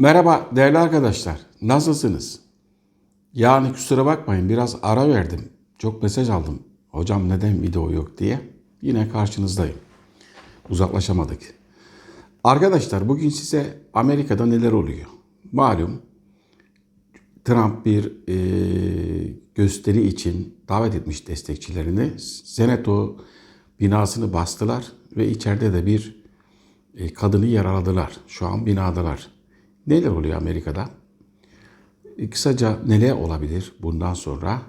Merhaba değerli arkadaşlar. Nasılsınız? Yani kusura bakmayın biraz ara verdim. Çok mesaj aldım. Hocam neden video yok diye. Yine karşınızdayım. Uzaklaşamadık. Arkadaşlar bugün size Amerika'da neler oluyor? Malum Trump bir e, gösteri için davet etmiş destekçilerini. Senato binasını bastılar ve içeride de bir e, kadını yaraladılar. Şu an binadalar. Neler oluyor Amerika'da? E, kısaca neler olabilir bundan sonra?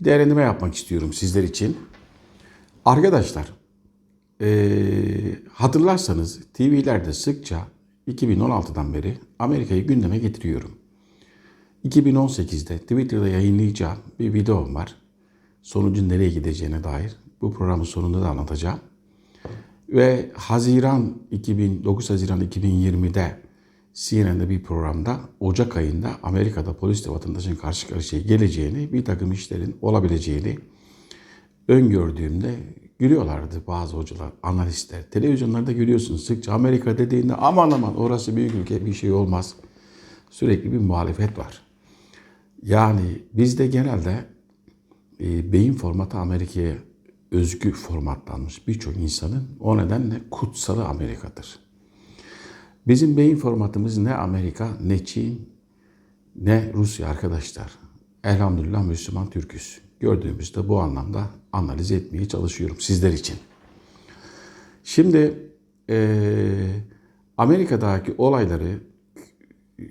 Bir değerlendirme yapmak istiyorum sizler için. Arkadaşlar, e, hatırlarsanız TV'lerde sıkça 2016'dan beri Amerika'yı gündeme getiriyorum. 2018'de Twitter'da yayınlayacağım bir videom var. Sonucun nereye gideceğine dair. Bu programın sonunda da anlatacağım. Ve Haziran 2009 Haziran 2020'de CNN'de bir programda Ocak ayında Amerika'da polisle vatandaşın karşı karşıya geleceğini, bir takım işlerin olabileceğini öngördüğümde gülüyorlardı bazı hocalar, analistler. Televizyonlarda görüyorsunuz sıkça Amerika dediğinde aman aman orası büyük ülke bir şey olmaz. Sürekli bir muhalefet var. Yani bizde genelde e, beyin formatı Amerika'ya özgü formatlanmış birçok insanın o nedenle kutsalı Amerika'dır. Bizim beyin formatımız ne Amerika, ne Çin, ne Rusya arkadaşlar. Elhamdülillah Müslüman Türküz. Gördüğümüzde bu anlamda analiz etmeye çalışıyorum sizler için. Şimdi e, Amerika'daki olayları e,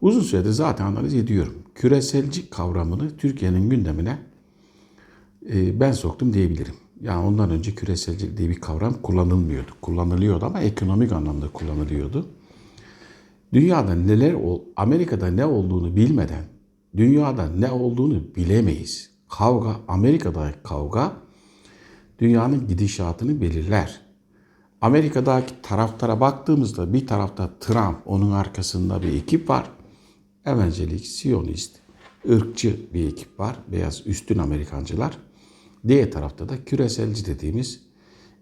uzun süredir zaten analiz ediyorum. Küreselci kavramını Türkiye'nin gündemine e, ben soktum diyebilirim. Yani ondan önce küreselcilik diye bir kavram kullanılmıyordu. Kullanılıyordu ama ekonomik anlamda kullanılıyordu. Dünyada neler, Amerika'da ne olduğunu bilmeden dünyada ne olduğunu bilemeyiz. Kavga, Amerika'daki kavga dünyanın gidişatını belirler. Amerika'daki taraftara baktığımızda bir tarafta Trump, onun arkasında bir ekip var. Evangelik, Siyonist, ırkçı bir ekip var. Beyaz üstün Amerikancılar. Diğer tarafta da küreselci dediğimiz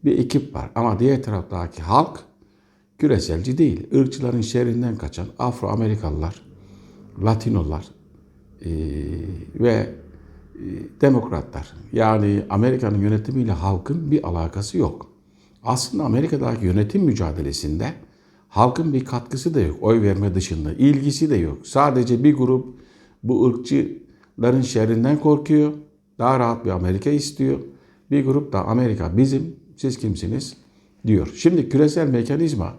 bir ekip var. Ama diğer taraftaki halk küreselci değil. Irkçıların şerrinden kaçan Afro-Amerikalılar, Latinolar e, ve e, demokratlar. Yani Amerika'nın yönetimiyle halkın bir alakası yok. Aslında Amerika'daki yönetim mücadelesinde halkın bir katkısı da yok. Oy verme dışında. ilgisi de yok. Sadece bir grup bu ırkçıların şerrinden korkuyor daha rahat bir Amerika istiyor. Bir grup da Amerika bizim, siz kimsiniz diyor. Şimdi küresel mekanizma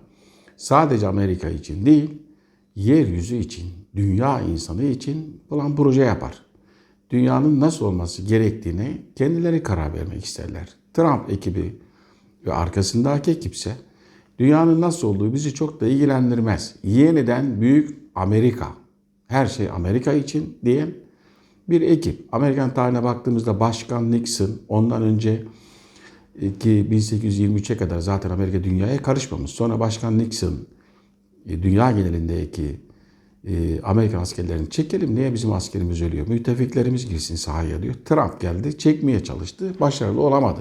sadece Amerika için değil, yeryüzü için, dünya insanı için plan proje yapar. Dünyanın nasıl olması gerektiğine kendileri karar vermek isterler. Trump ekibi ve arkasındaki ekipse dünyanın nasıl olduğu bizi çok da ilgilendirmez. Yeniden büyük Amerika, her şey Amerika için diyen bir ekip. Amerikan tarihine baktığımızda Başkan Nixon ondan önce ki 1823'e kadar zaten Amerika dünyaya karışmamış. Sonra Başkan Nixon e, dünya genelindeki e, Amerikan askerlerini çekelim. Niye bizim askerimiz ölüyor? Müttefiklerimiz girsin sahaya diyor. Trump geldi, çekmeye çalıştı. Başarılı olamadı.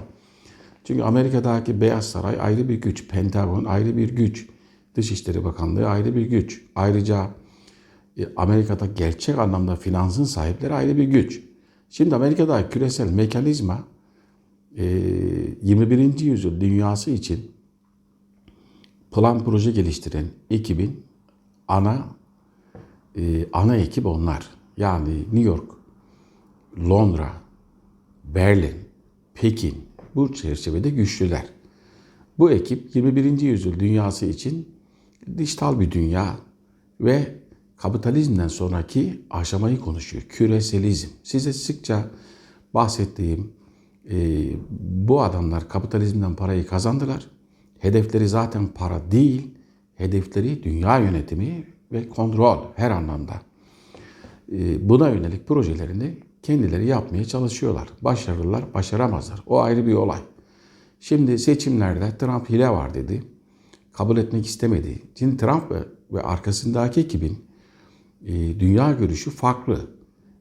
Çünkü Amerika'daki Beyaz Saray ayrı bir güç, Pentagon ayrı bir güç, Dışişleri Bakanlığı ayrı bir güç. Ayrıca e, Amerika'da gerçek anlamda finansın sahipleri ayrı bir güç. Şimdi Amerika'da küresel mekanizma 21. E, yüzyıl dünyası için plan proje geliştiren ekibin ana e, ana ekip onlar. Yani New York, Londra, Berlin, Pekin bu çerçevede güçlüler. Bu ekip 21. yüzyıl dünyası için dijital bir dünya ve kapitalizmden sonraki aşamayı konuşuyor. Küreselizm. Size sıkça bahsettiğim e, bu adamlar kapitalizmden parayı kazandılar. Hedefleri zaten para değil, hedefleri dünya yönetimi ve kontrol her anlamda. E, buna yönelik projelerini kendileri yapmaya çalışıyorlar. Başarırlar, başaramazlar. O ayrı bir olay. Şimdi seçimlerde Trump hile var dedi. Kabul etmek istemedi. Şimdi Trump ve, arkasındaki ekibin e, dünya görüşü farklı.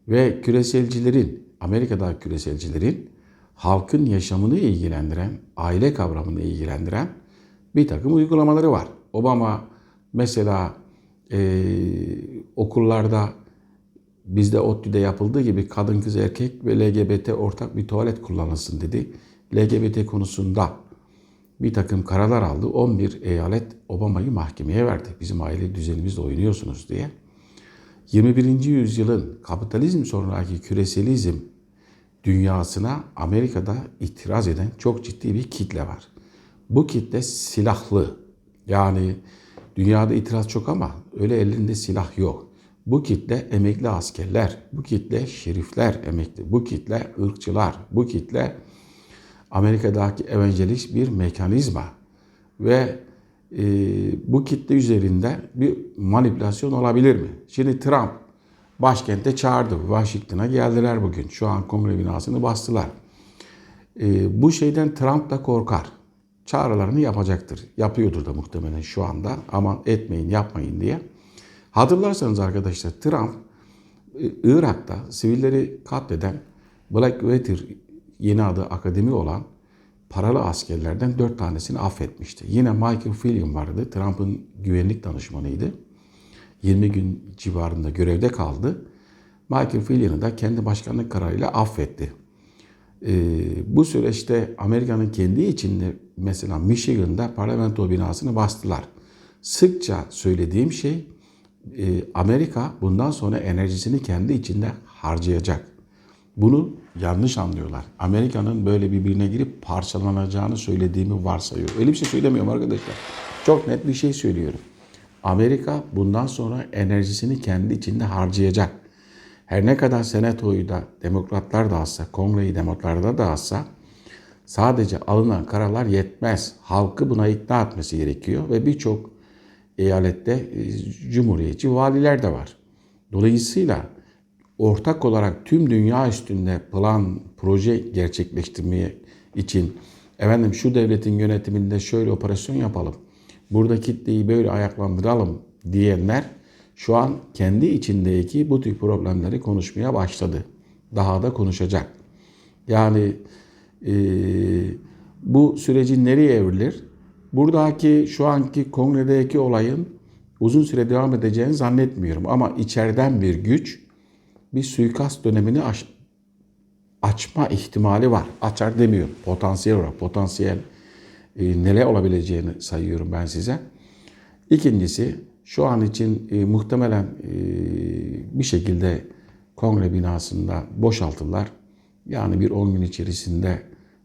Ve küreselcilerin, Amerika'da küreselcilerin halkın yaşamını ilgilendiren, aile kavramını ilgilendiren bir takım uygulamaları var. Obama mesela e, okullarda bizde ODTÜ'de yapıldığı gibi kadın kız erkek ve LGBT ortak bir tuvalet kullanılsın dedi. LGBT konusunda bir takım kararlar aldı. 11 eyalet Obama'yı mahkemeye verdi. Bizim aile düzenimizle oynuyorsunuz diye. 21. yüzyılın kapitalizm sonraki küreselizm dünyasına Amerika'da itiraz eden çok ciddi bir kitle var. Bu kitle silahlı. Yani dünyada itiraz çok ama öyle elinde silah yok. Bu kitle emekli askerler, bu kitle şerifler emekli, bu kitle ırkçılar, bu kitle Amerika'daki evangelist bir mekanizma ve e, bu kitle üzerinde bir manipülasyon olabilir mi? Şimdi Trump başkente çağırdı. Washington'a geldiler bugün. Şu an kongre binasını bastılar. E, bu şeyden Trump da korkar. Çağrılarını yapacaktır. Yapıyordur da muhtemelen şu anda. Ama etmeyin, yapmayın diye. Hatırlarsanız arkadaşlar Trump e, Irak'ta sivilleri katleden Blackwater yeni adı akademi olan paralı askerlerden dört tanesini affetmişti. Yine Michael Flynn vardı. Trump'ın güvenlik danışmanıydı. 20 gün civarında görevde kaldı. Michael Flynn'i da kendi başkanlık kararıyla affetti. Ee, bu süreçte Amerika'nın kendi içinde mesela Michigan'da parlamento binasını bastılar. Sıkça söylediğim şey e, Amerika bundan sonra enerjisini kendi içinde harcayacak. Bunu yanlış anlıyorlar. Amerika'nın böyle birbirine girip parçalanacağını söylediğimi varsayıyor. Öyle bir şey söylemiyorum arkadaşlar. Çok net bir şey söylüyorum. Amerika bundan sonra enerjisini kendi içinde harcayacak. Her ne kadar senatoyu da demokratlar da alsa, kongreyi demokratlar da alsa sadece alınan kararlar yetmez. Halkı buna ikna etmesi gerekiyor ve birçok eyalette e, cumhuriyetçi valiler de var. Dolayısıyla ortak olarak tüm dünya üstünde plan, proje gerçekleştirmeye için efendim şu devletin yönetiminde şöyle operasyon yapalım. Burada kitleyi böyle ayaklandıralım diyenler şu an kendi içindeki bu tür problemleri konuşmaya başladı. Daha da konuşacak. Yani e, bu sürecin nereye evrilir? Buradaki şu anki kongredeki olayın uzun süre devam edeceğini zannetmiyorum. Ama içeriden bir güç bir suikast dönemini aç, açma ihtimali var. Açar demiyorum. Potansiyel olarak. Potansiyel e, neler olabileceğini sayıyorum ben size. İkincisi şu an için e, muhtemelen e, bir şekilde kongre binasında boşaltırlar. Yani bir 10 gün içerisinde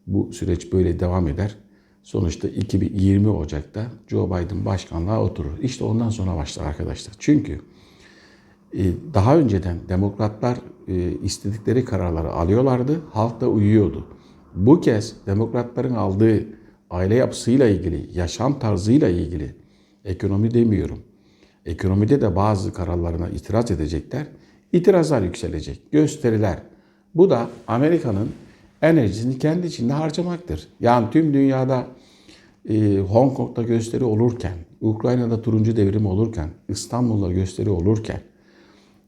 bu süreç böyle devam eder. Sonuçta 2020 Ocak'ta Joe Biden başkanlığa oturur. İşte ondan sonra başlar arkadaşlar. Çünkü daha önceden demokratlar e, istedikleri kararları alıyorlardı, halk da uyuyordu. Bu kez demokratların aldığı aile yapısıyla ilgili, yaşam tarzıyla ilgili, ekonomi demiyorum. Ekonomide de bazı kararlarına itiraz edecekler. İtirazlar yükselecek, gösteriler. Bu da Amerika'nın enerjisini kendi içinde harcamaktır. Yani tüm dünyada e, Hong Kong'da gösteri olurken, Ukrayna'da turuncu devrim olurken, İstanbul'da gösteri olurken,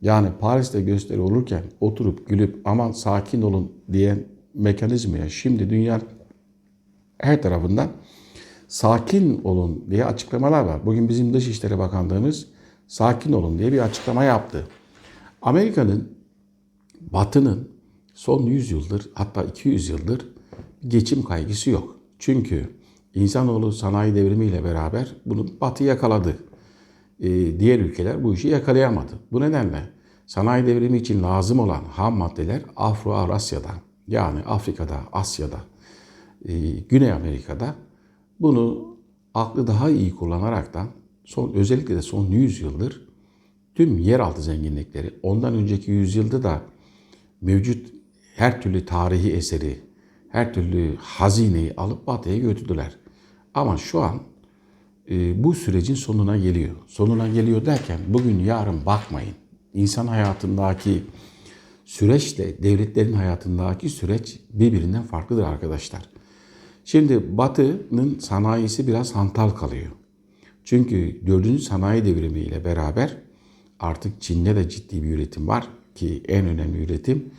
yani Paris'te gösteri olurken oturup gülüp aman sakin olun diyen mekanizmaya şimdi dünya her tarafından sakin olun diye açıklamalar var. Bugün bizim Dışişleri Bakanlığımız sakin olun diye bir açıklama yaptı. Amerika'nın, Batı'nın son 100 yıldır hatta 200 yıldır geçim kaygısı yok. Çünkü insanoğlu sanayi devrimiyle beraber bunu Batı yakaladı. Ee, diğer ülkeler bu işi yakalayamadı. Bu nedenle sanayi devrimi için lazım olan ham maddeler Afro-Arasya'dan yani Afrika'da, Asya'da, e, Güney Amerika'da bunu aklı daha iyi kullanaraktan son özellikle de son 100 yıldır tüm yeraltı zenginlikleri ondan önceki yüzyılda da mevcut her türlü tarihi eseri, her türlü hazineyi alıp batıya götürdüler. Ama şu an e, bu sürecin sonuna geliyor. Sonuna geliyor derken bugün yarın bakmayın. İnsan hayatındaki süreçle devletlerin hayatındaki süreç birbirinden farklıdır arkadaşlar. Şimdi Batı'nın sanayisi biraz hantal kalıyor. Çünkü 4. sanayi devrimi ile beraber artık Çin'de de ciddi bir üretim var ki en önemli üretim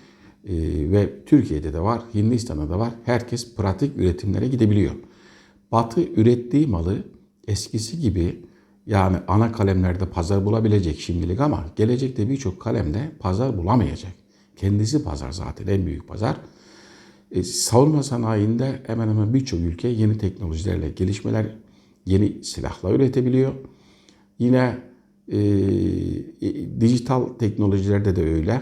e, ve Türkiye'de de var, Hindistan'da da var. Herkes pratik üretimlere gidebiliyor. Batı ürettiği malı eskisi gibi Yani ana kalemlerde pazar bulabilecek şimdilik ama gelecekte birçok kalemde pazar bulamayacak. Kendisi pazar zaten en büyük pazar. E, savunma sanayinde hemen hemen birçok ülke yeni teknolojilerle gelişmeler, yeni silahlar üretebiliyor. Yine e, e, dijital teknolojilerde de öyle.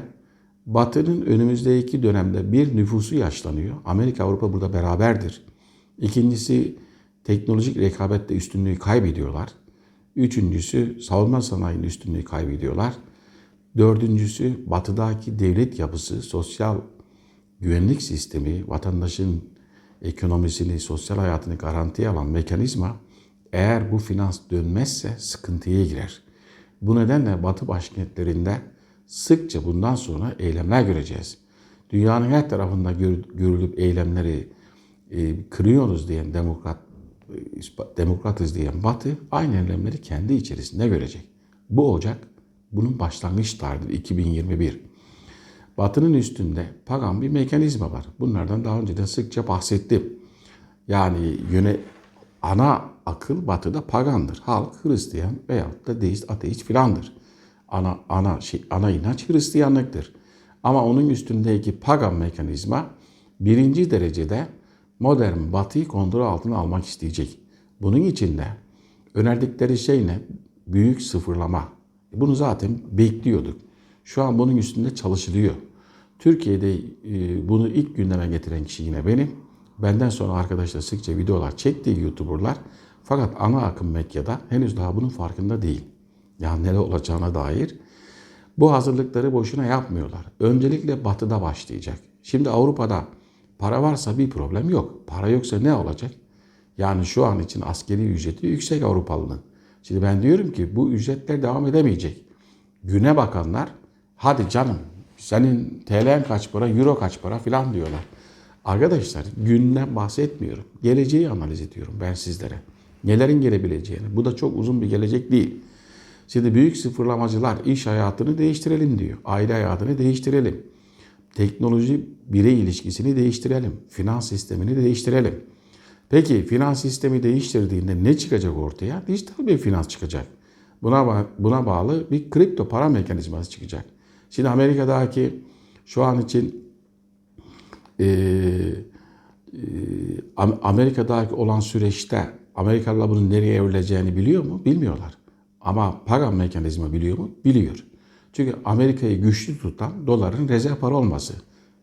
Batı'nın önümüzdeki dönemde bir nüfusu yaşlanıyor. Amerika, Avrupa burada beraberdir. İkincisi teknolojik rekabette üstünlüğü kaybediyorlar. Üçüncüsü savunma sanayinin üstünlüğü kaybediyorlar. Dördüncüsü batıdaki devlet yapısı, sosyal güvenlik sistemi, vatandaşın ekonomisini, sosyal hayatını garantiye alan mekanizma eğer bu finans dönmezse sıkıntıya girer. Bu nedenle Batı başkentlerinde sıkça bundan sonra eylemler göreceğiz. Dünyanın her tarafında görülüp eylemleri e, kırıyoruz diyen demokrat demokratız diyen Batı aynı eylemleri kendi içerisinde görecek. Bu Ocak bunun başlangıç tarihi 2021. Batı'nın üstünde pagan bir mekanizma var. Bunlardan daha önce de sıkça bahsettim. Yani yöne ana akıl batıda pagandır. Halk Hristiyan veyahut da deist, ateist filandır. Ana, ana, şey, ana inanç Hristiyanlıktır. Ama onun üstündeki pagan mekanizma birinci derecede modern batıyı kontrol altına almak isteyecek. Bunun için de önerdikleri şey ne? Büyük sıfırlama. Bunu zaten bekliyorduk. Şu an bunun üstünde çalışılıyor. Türkiye'de e, bunu ilk gündeme getiren kişi yine benim. Benden sonra arkadaşlar sıkça videolar çekti YouTuber'lar. Fakat ana akım medyada henüz daha bunun farkında değil. Yani neler olacağına dair. Bu hazırlıkları boşuna yapmıyorlar. Öncelikle batıda başlayacak. Şimdi Avrupa'da para varsa bir problem yok. Para yoksa ne olacak? Yani şu an için askeri ücreti yüksek Avrupalının. Şimdi ben diyorum ki bu ücretler devam edemeyecek. Güne bakanlar hadi canım senin TL'n kaç para, euro kaç para filan diyorlar. Arkadaşlar günden bahsetmiyorum. Geleceği analiz ediyorum ben sizlere. Nelerin gelebileceğini. Bu da çok uzun bir gelecek değil. Şimdi büyük sıfırlamacılar iş hayatını değiştirelim diyor. Aile hayatını değiştirelim. Teknoloji birey ilişkisini değiştirelim. Finans sistemini değiştirelim. Peki finans sistemi değiştirdiğinde ne çıkacak ortaya? Dijital bir finans çıkacak. Buna, buna bağlı bir kripto para mekanizması çıkacak. Şimdi Amerika'daki şu an için e, e, Amerika'daki olan süreçte Amerikalılar bunun nereye evrileceğini biliyor mu? Bilmiyorlar. Ama para mekanizma biliyor mu? Biliyor. Çünkü Amerika'yı güçlü tutan doların rezerv para olması.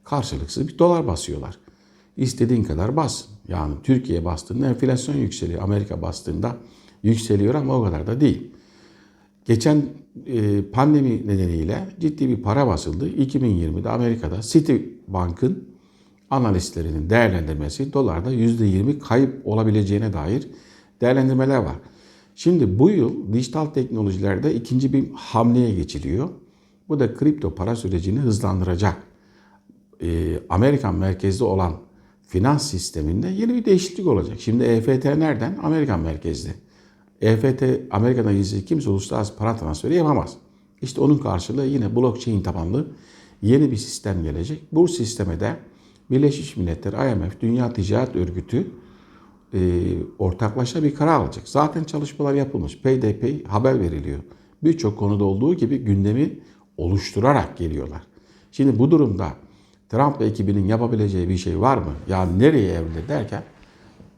Karşılıksız bir dolar basıyorlar. İstediğin kadar bas. Yani Türkiye bastığında enflasyon yükseliyor. Amerika bastığında yükseliyor ama o kadar da değil. Geçen e, pandemi nedeniyle ciddi bir para basıldı. 2020'de Amerika'da Citibank'ın analistlerinin değerlendirmesi dolarda %20 kayıp olabileceğine dair değerlendirmeler var. Şimdi bu yıl dijital teknolojilerde ikinci bir hamleye geçiliyor. Bu da kripto para sürecini hızlandıracak. Ee, Amerikan merkezli olan finans sisteminde yeni bir değişiklik olacak. Şimdi EFT nereden? Amerikan merkezli. EFT Amerika'dan gizli kimse uluslararası para transferi yapamaz. İşte onun karşılığı yine blockchain tabanlı yeni bir sistem gelecek. Bu sisteme de Birleşmiş Milletler, IMF, Dünya Ticaret Örgütü e, ortaklaşa bir karar alacak. Zaten çalışmalar yapılmış. PDP haber veriliyor. Birçok konuda olduğu gibi gündemi oluşturarak geliyorlar. Şimdi bu durumda Trump ekibinin yapabileceği bir şey var mı? Yani nereye evrilir derken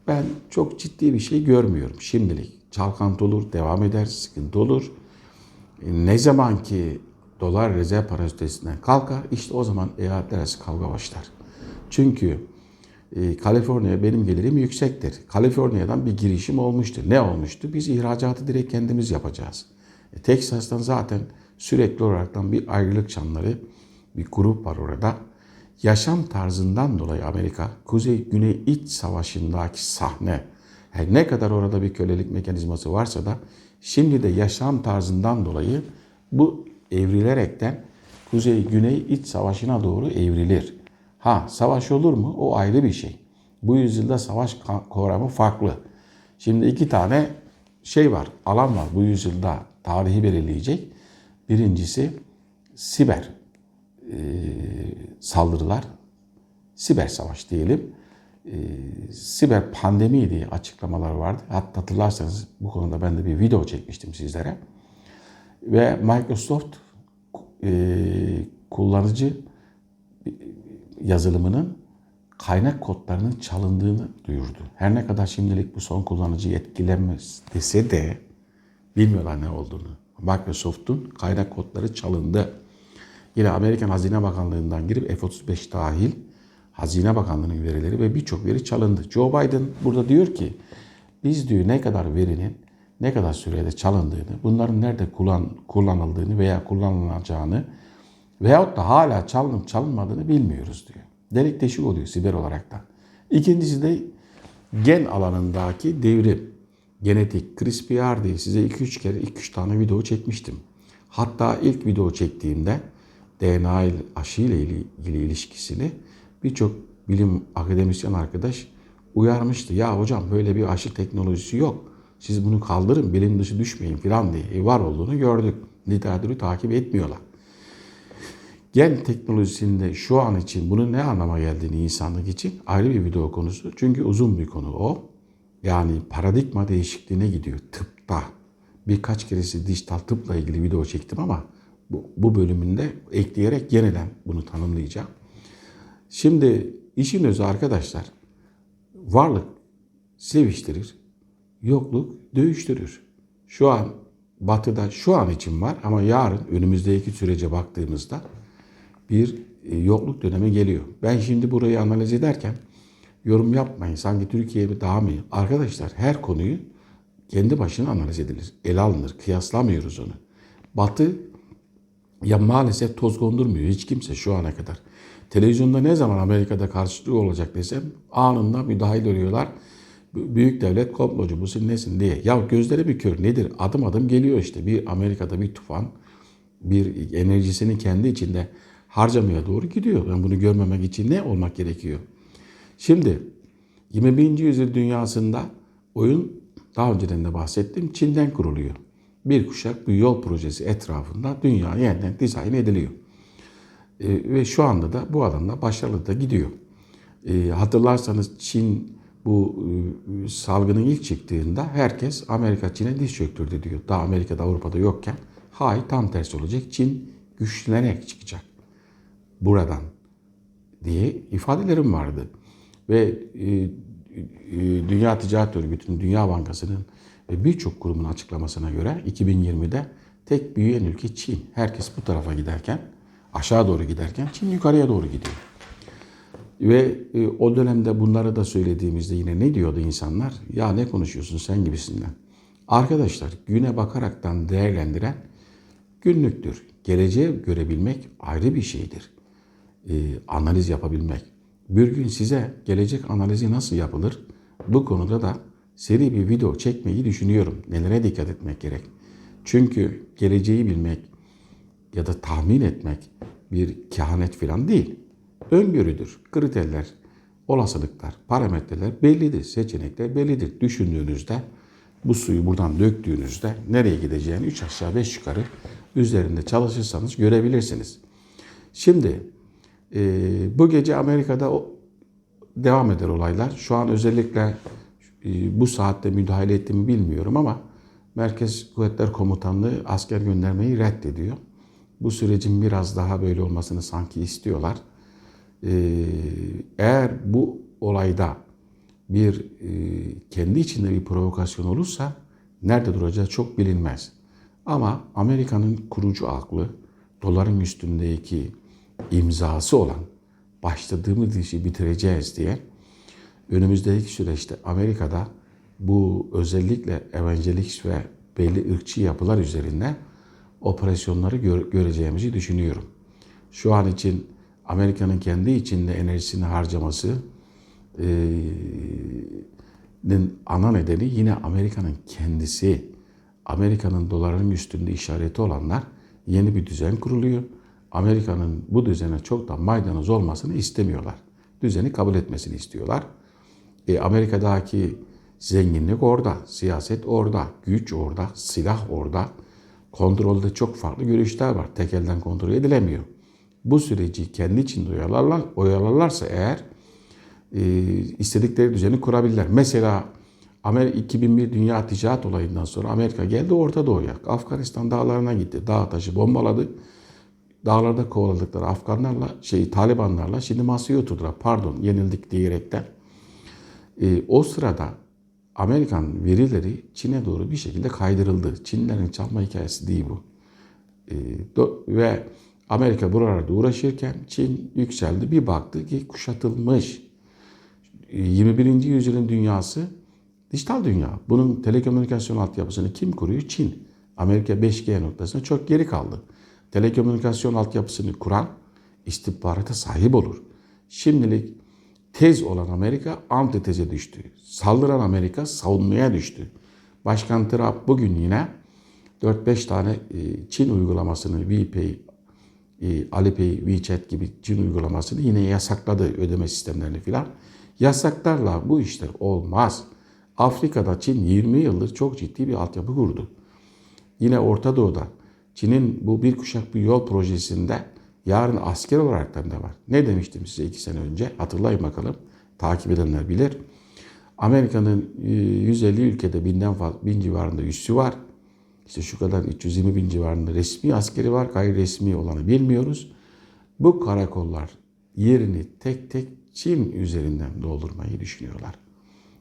ben çok ciddi bir şey görmüyorum şimdilik. Çalkantı olur, devam eder, sıkıntı olur. E, ne zaman ki dolar rezerv para üstesinden kalkar işte o zaman eyaletler arası kavga başlar. Çünkü Kaliforniya benim gelirim yüksektir. Kaliforniya'dan bir girişim olmuştu. Ne olmuştu? Biz ihracatı direkt kendimiz yapacağız. E, Texas'tan zaten sürekli olaraktan bir ayrılık çanları, bir grup var orada. Yaşam tarzından dolayı Amerika, Kuzey-Güney iç savaşındaki sahne, her ne kadar orada bir kölelik mekanizması varsa da şimdi de yaşam tarzından dolayı bu evrilerekten Kuzey-Güney iç savaşına doğru evrilir. Ha savaş olur mu? O ayrı bir şey. Bu yüzyılda savaş kavramı farklı. Şimdi iki tane şey var, alan var bu yüzyılda tarihi belirleyecek. Birincisi siber e, saldırılar, siber savaş diyelim. e, siber pandemi diye açıklamalar vardı. Hatta hatırlarsanız bu konuda ben de bir video çekmiştim sizlere. Ve Microsoft e, kullanıcı yazılımının kaynak kodlarının çalındığını duyurdu. Her ne kadar şimdilik bu son kullanıcıyı etkilemez dese de bilmiyorlar ne olduğunu. Microsoft'un kaynak kodları çalındı. Yine Amerikan Hazine Bakanlığı'ndan girip F-35 dahil Hazine Bakanlığı'nın verileri ve birçok veri çalındı. Joe Biden burada diyor ki biz diyor ne kadar verinin ne kadar sürede çalındığını, bunların nerede kullan, kullanıldığını veya kullanılacağını veyahut da hala çalınıp çalınmadığını bilmiyoruz diyor. Delik deşik oluyor siber olarak da. İkincisi de gen alanındaki devrim. Genetik CRISPR diye size 2-3 kere 2-3 tane video çekmiştim. Hatta ilk video çektiğimde DNA aşı ile ilgili ilişkisini birçok bilim akademisyen arkadaş uyarmıştı. Ya hocam böyle bir aşı teknolojisi yok. Siz bunu kaldırın, bilim dışı düşmeyin falan diye e, var olduğunu gördük. Literatürü takip etmiyorlar. Gen teknolojisinde şu an için bunun ne anlama geldiğini insanlık için ayrı bir video konusu. Çünkü uzun bir konu o. Yani paradigma değişikliğine gidiyor tıpta. Birkaç keresi dijital tıpla ilgili video çektim ama bu, bu bölümünde ekleyerek yeniden bunu tanımlayacağım. Şimdi işin özü arkadaşlar varlık seviştirir, yokluk dövüştürür. Şu an batıda şu an için var ama yarın önümüzdeki sürece baktığımızda bir e, yokluk dönemi geliyor. Ben şimdi burayı analiz ederken yorum yapmayın. Sanki Türkiye daha mı? Arkadaşlar her konuyu kendi başına analiz edilir. Ele alınır. Kıyaslamıyoruz onu. Batı ya maalesef toz kondurmuyor hiç kimse şu ana kadar. Televizyonda ne zaman Amerika'da karşılığı olacak desem anında müdahil oluyorlar. Büyük devlet komplocu musun nesin diye. Ya gözleri bir kör nedir? Adım adım geliyor işte. Bir Amerika'da bir tufan bir enerjisini kendi içinde harcamaya doğru gidiyor. Ben bunu görmemek için ne olmak gerekiyor? Şimdi 21. yüzyıl dünyasında oyun daha önceden de bahsettim Çin'den kuruluyor. Bir kuşak bir yol projesi etrafında dünya yeniden dizayn ediliyor. E, ve şu anda da bu alanda başarılı da gidiyor. E, hatırlarsanız Çin bu e, salgının ilk çıktığında herkes Amerika Çin'e diz çöktürdü diyor. Daha Amerika'da Avrupa'da yokken hayır tam tersi olacak. Çin güçlenerek çıkacak buradan diye ifadelerim vardı. Ve e, e, Dünya Ticaret Örgütü'nün, Dünya Bankası'nın ve birçok kurumun açıklamasına göre 2020'de tek büyüyen ülke Çin. Herkes bu tarafa giderken, aşağı doğru giderken Çin yukarıya doğru gidiyor. Ve e, o dönemde bunları da söylediğimizde yine ne diyordu insanlar? Ya ne konuşuyorsun sen gibisinden. Arkadaşlar güne bakaraktan değerlendiren günlüktür. Geleceğe görebilmek ayrı bir şeydir. E, analiz yapabilmek. Bir gün size gelecek analizi nasıl yapılır? Bu konuda da seri bir video çekmeyi düşünüyorum. Nelere dikkat etmek gerek? Çünkü geleceği bilmek ya da tahmin etmek bir kehanet falan değil. Öngörüdür, kriterler, olasılıklar, parametreler bellidir, seçenekler bellidir. Düşündüğünüzde bu suyu buradan döktüğünüzde nereye gideceğini 3 aşağı 5 yukarı üzerinde çalışırsanız görebilirsiniz. Şimdi e, bu gece Amerika'da o, devam eder olaylar. Şu an özellikle e, bu saatte müdahale ettiğimi bilmiyorum ama Merkez Kuvvetler Komutanlığı asker göndermeyi reddediyor. Bu sürecin biraz daha böyle olmasını sanki istiyorlar. Ee, eğer bu olayda bir e, kendi içinde bir provokasyon olursa nerede duracağı çok bilinmez. Ama Amerika'nın kurucu aklı doların üstündeki imzası olan başladığımız işi bitireceğiz diye önümüzdeki süreçte Amerika'da bu özellikle evangelik ve belli ırkçı yapılar üzerinde operasyonları gö- göreceğimizi düşünüyorum. Şu an için Amerika'nın kendi içinde enerjisini harcaması e, ana nedeni yine Amerika'nın kendisi. Amerika'nın doların üstünde işareti olanlar yeni bir düzen kuruluyor. Amerika'nın bu düzene çok da maydanoz olmasını istemiyorlar. Düzeni kabul etmesini istiyorlar. E, Amerika'daki zenginlik orada, siyaset orada, güç orada, silah orada. Kontrolde çok farklı görüşler var. Tek elden kontrol edilemiyor. Bu süreci kendi içinde oyalarlar, oyalarlarsa eğer e, istedikleri düzeni kurabilirler. Mesela Amerika 2001 Dünya Ticaret Olayı'ndan sonra Amerika geldi Orta Doğu'ya. Afganistan dağlarına gitti. Dağ taşı bombaladı. Dağlarda kovaladıkları Afganlarla, şey Talibanlarla şimdi masaya oturdular. Pardon yenildik diyerekten. E, o sırada Amerikan verileri Çin'e doğru bir şekilde kaydırıldı. Çinlerin çalma hikayesi değil bu. E, do, ve Amerika buralarda uğraşırken Çin yükseldi. Bir baktı ki kuşatılmış. E, 21. yüzyılın dünyası dijital dünya. Bunun telekomünikasyon altyapısını kim kuruyor? Çin. Amerika 5G noktasında çok geri kaldı. Telekomünikasyon altyapısını kuran istihbarata sahip olur. Şimdilik tez olan Amerika antiteze düştü. Saldıran Amerika savunmaya düştü. Başkan Trump bugün yine 4-5 tane e, Çin uygulamasını VPay, e, Alipay, WeChat gibi Çin uygulamasını yine yasakladı ödeme sistemlerini filan. Yasaklarla bu işler olmaz. Afrika'da Çin 20 yıldır çok ciddi bir altyapı kurdu. Yine Orta Doğu'da Çin'in bu bir kuşak bir yol projesinde yarın asker olaraktan da var. Ne demiştim size iki sene önce? Hatırlayın bakalım. Takip edenler bilir. Amerika'nın 150 ülkede binden fazla, bin civarında üssü var. İşte şu kadar 320 bin civarında resmi askeri var. Gayri resmi olanı bilmiyoruz. Bu karakollar yerini tek tek Çin üzerinden doldurmayı düşünüyorlar.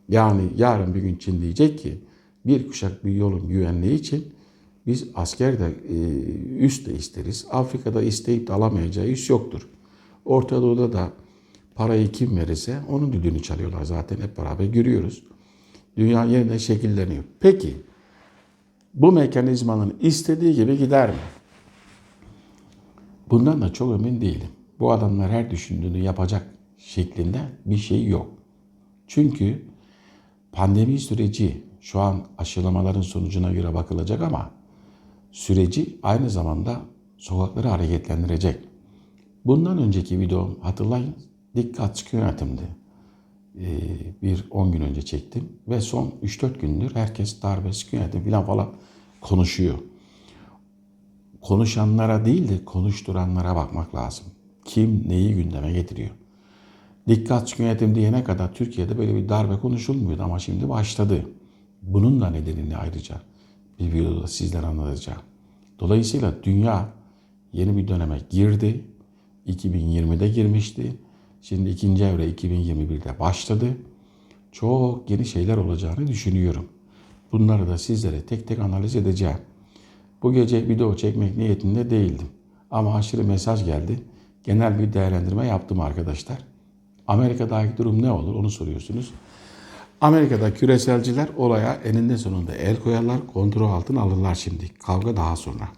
Yani yarın bir gün Çin diyecek ki bir kuşak bir yolun güvenliği için biz asker de e, üst de isteriz. Afrika'da isteyip de alamayacağı üs yoktur. Orta Doğu'da da parayı kim verirse onun düdüğünü çalıyorlar zaten hep beraber görüyoruz. Dünya yeniden şekilleniyor. Peki bu mekanizmanın istediği gibi gider mi? Bundan da çok emin değilim. Bu adamlar her düşündüğünü yapacak şeklinde bir şey yok. Çünkü pandemi süreci şu an aşılamaların sonucuna göre bakılacak ama süreci aynı zamanda sokakları hareketlendirecek. Bundan önceki videom hatırlayın dikkat sıkı yönetimdi. Ee, bir 10 gün önce çektim ve son 3-4 gündür herkes darbe sıkı yönetim falan falan konuşuyor. Konuşanlara değil de konuşturanlara bakmak lazım. Kim neyi gündeme getiriyor? Dikkat sıkı yönetim diyene kadar Türkiye'de böyle bir darbe konuşulmuyordu ama şimdi başladı. Bunun da nedenini ayrıca bir videoda sizlere anlatacağım. Dolayısıyla dünya yeni bir döneme girdi. 2020'de girmişti. Şimdi ikinci evre 2021'de başladı. Çok yeni şeyler olacağını düşünüyorum. Bunları da sizlere tek tek analiz edeceğim. Bu gece video çekmek niyetinde değildim. Ama aşırı mesaj geldi. Genel bir değerlendirme yaptım arkadaşlar. Amerika'daki durum ne olur onu soruyorsunuz. Amerika'da küreselciler olaya eninde sonunda el koyarlar, kontrol altına alırlar şimdi. Kavga daha sonra.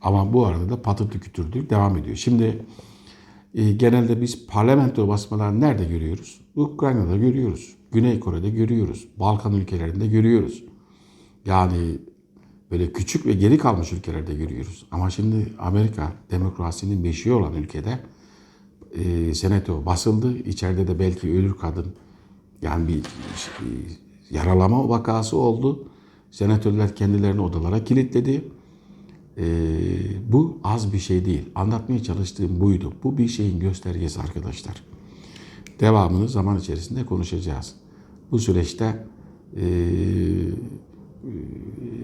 Ama bu arada da patırtı kütürdü devam ediyor. Şimdi e, genelde biz parlamento basmalarını nerede görüyoruz? Ukrayna'da görüyoruz. Güney Kore'de görüyoruz. Balkan ülkelerinde görüyoruz. Yani böyle küçük ve geri kalmış ülkelerde görüyoruz. Ama şimdi Amerika demokrasinin beşiği olan ülkede e, senato basıldı. İçeride de belki ölür kadın yani bir e, yaralama vakası oldu. Senatörler kendilerini odalara kilitledi. E, bu az bir şey değil. Anlatmaya çalıştığım buydu. Bu bir şeyin göstergesi arkadaşlar. Devamını zaman içerisinde konuşacağız. Bu süreçte e,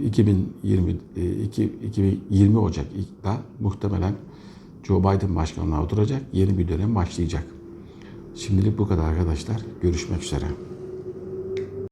2020 e, 2020 Ocak'ta muhtemelen Joe Biden başkanlığa oturacak. Yeni bir dönem başlayacak. Şimdilik bu kadar arkadaşlar. Görüşmek üzere.